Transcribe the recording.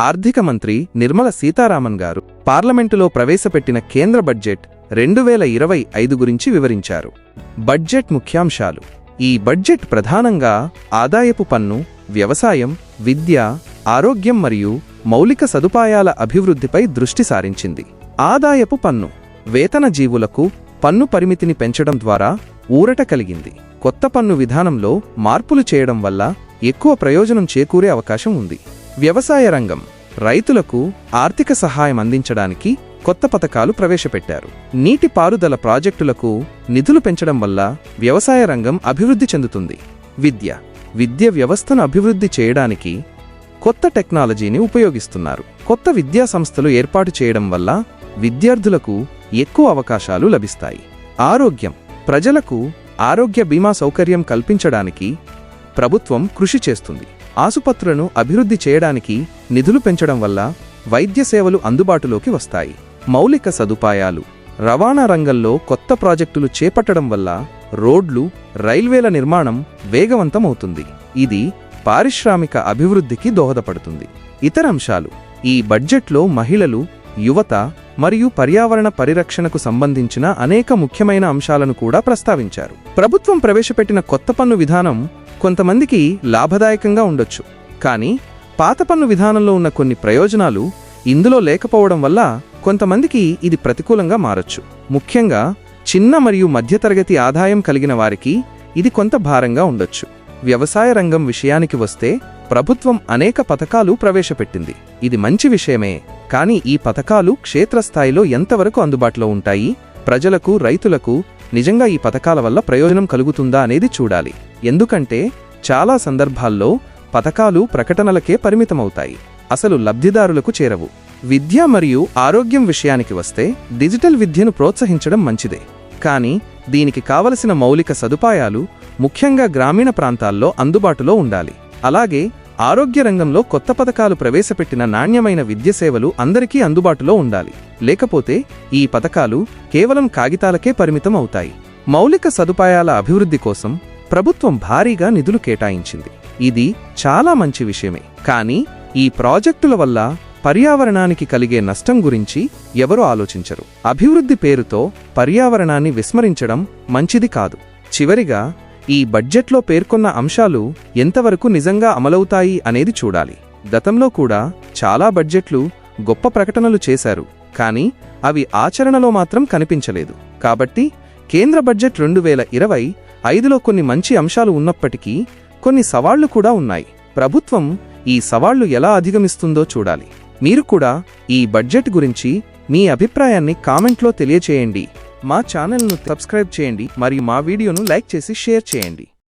ఆర్థిక మంత్రి నిర్మల సీతారామన్ గారు పార్లమెంటులో ప్రవేశపెట్టిన కేంద్ర బడ్జెట్ రెండు వేల ఇరవై ఐదు గురించి వివరించారు. బడ్జెట్ ముఖ్యాంశాలు. ఈ బడ్జెట్ ప్రధానంగా ఆదాయపు పన్ను వ్యవసాయం విద్య ఆరోగ్యం మరియు మౌలిక సదుపాయాల అభివృద్ధిపై దృష్టి సారించింది. ఆదాయపు పన్ను వేతన జీవులకు పన్ను పరిమితిని పెంచడం ద్వారా ఊరట కలిగింది. కొత్త పన్ను విధానంలో మార్పులు చేయడం వల్ల ఎక్కువ ప్రయోజనం చేకూరే అవకాశం ఉంది. వ్యవసాయ రంగం రైతులకు ఆర్థిక సహాయం అందించడానికి కొత్త పథకాలు ప్రవేశపెట్టారు. నీటిపారుదల ప్రాజెక్టులకు నిధులు పెంచడం వల్ల వ్యవసాయ రంగం అభివృద్ధి చెందుతుంది. విద్య విద్య వ్యవస్థను అభివృద్ధి చేయడానికి కొత్త టెక్నాలజీని ఉపయోగిస్తున్నారు. కొత్త విద్యా సంస్థలు ఏర్పాటు చేయడం వల్ల విద్యార్థులకు ఎక్కువ అవకాశాలు లభిస్తాయి. ఆరోగ్యం ప్రజలకు ఆరోగ్య బీమా సౌకర్యం కల్పించడానికి ప్రభుత్వం కృషి చేస్తుంది. ఆసుపత్రులను అభివృద్ధి చేయడానికి నిధులు పెంచడం వల్ల వైద్య సేవలు అందుబాటులోకి వస్తాయి. మౌలిక సదుపాయాలు రవాణా రంగంలో కొత్త ప్రాజెక్టులు చేపట్టడం వల్ల రోడ్లు రైల్వేల నిర్మాణం వేగవంతమవుతుంది. ఇది పారిశ్రామిక అభివృద్ధికి దోహదపడుతుంది. ఇతర అంశాలు ఈ బడ్జెట్లో మహిళలు యువత మరియు పర్యావరణ పరిరక్షణకు సంబంధించిన అనేక ముఖ్యమైన అంశాలను కూడా ప్రస్తావించారు. ప్రభుత్వం ప్రవేశపెట్టిన కొత్త పన్ను విధానం కొంతమందికి లాభదాయకంగా ఉండొచ్చు. కానీ పాత పన్ను విధానంలో ఉన్న కొన్ని ప్రయోజనాలు ఇందులో లేకపోవడం వల్ల కొంతమందికి ఇది ప్రతికూలంగా మారొచ్చు. ముఖ్యంగా చిన్న మరియు మధ్యతరగతి ఆదాయం కలిగిన వారికి ఇది కొంత భారంగా ఉండొచ్చు. వ్యవసాయ రంగం విషయానికి వస్తే ప్రభుత్వం అనేక పథకాలు ప్రవేశపెట్టింది. ఇది మంచి విషయమే కానీ ఈ పథకాలు క్షేత్రస్థాయిలో ఎంతవరకు అందుబాటులో ఉంటాయి? ప్రజలకు రైతులకు నిజంగా ఈ పథకాల వల్ల ప్రయోజనం కలుగుతుందా అనేది చూడాలి. ఎందుకంటే చాలా సందర్భాల్లో పథకాలు ప్రకటనలకే పరిమితమవుతాయి. అసలు లబ్ధిదారులకు చేరవు. విద్య మరియు ఆరోగ్యం విషయానికి వస్తే డిజిటల్ విద్యను ప్రోత్సహించడం మంచిదే. కానీ దీనికి కావలసిన మౌలిక సదుపాయాలు ముఖ్యంగా గ్రామీణ ప్రాంతాల్లో అందుబాటులో ఉండాలి. అలాగే ఆరోగ్య రంగంలో కొత్త పథకాలు ప్రవేశపెట్టిన నాణ్యమైన విద్య సేవలు అందరికీ అందుబాటులో ఉండాలి. లేకపోతే ఈ పథకాలు కేవలం కాగితాలకే పరిమితం అవుతాయి. మౌలిక సదుపాయాల అభివృద్ధి కోసం ప్రభుత్వం భారీగా నిధులు కేటాయించింది. ఇది చాలా మంచి విషయమే. కానీ ఈ ప్రాజెక్టుల వల్ల పర్యావరణానికి కలిగే నష్టం గురించి ఎవరూ ఆలోచించరు. అభివృద్ధి పేరుతో పర్యావరణాన్ని విస్మరించడం మంచిది కాదు. చివరిగా ఈ బడ్జెట్లో పేర్కొన్న అంశాలు ఎంతవరకు నిజంగా అమలవుతాయి అనేది చూడాలి. గతంలో కూడా చాలా బడ్జెట్లు గొప్ప ప్రకటనలు చేశారు కానీ అవి ఆచరణలో మాత్రం కనిపించలేదు. కాబట్టి కేంద్ర బడ్జెట్ రెండు వేల ఇరవై ఐదులో కొన్ని మంచి అంశాలు ఉన్నప్పటికీ కొన్ని సవాళ్ళు కూడా ఉన్నాయి. ప్రభుత్వం ఈ సవాళ్ళు ఎలా అధిగమిస్తుందో చూడాలి. మీరు కూడా ఈ బడ్జెట్ గురించి మీ అభిప్రాయాన్ని కామెంట్లో తెలియచేయండి. మా ఛానల్ను సబ్స్క్రైబ్ చేయండి మరియు మా వీడియోను లైక్ చేసి షేర్ చేయండి.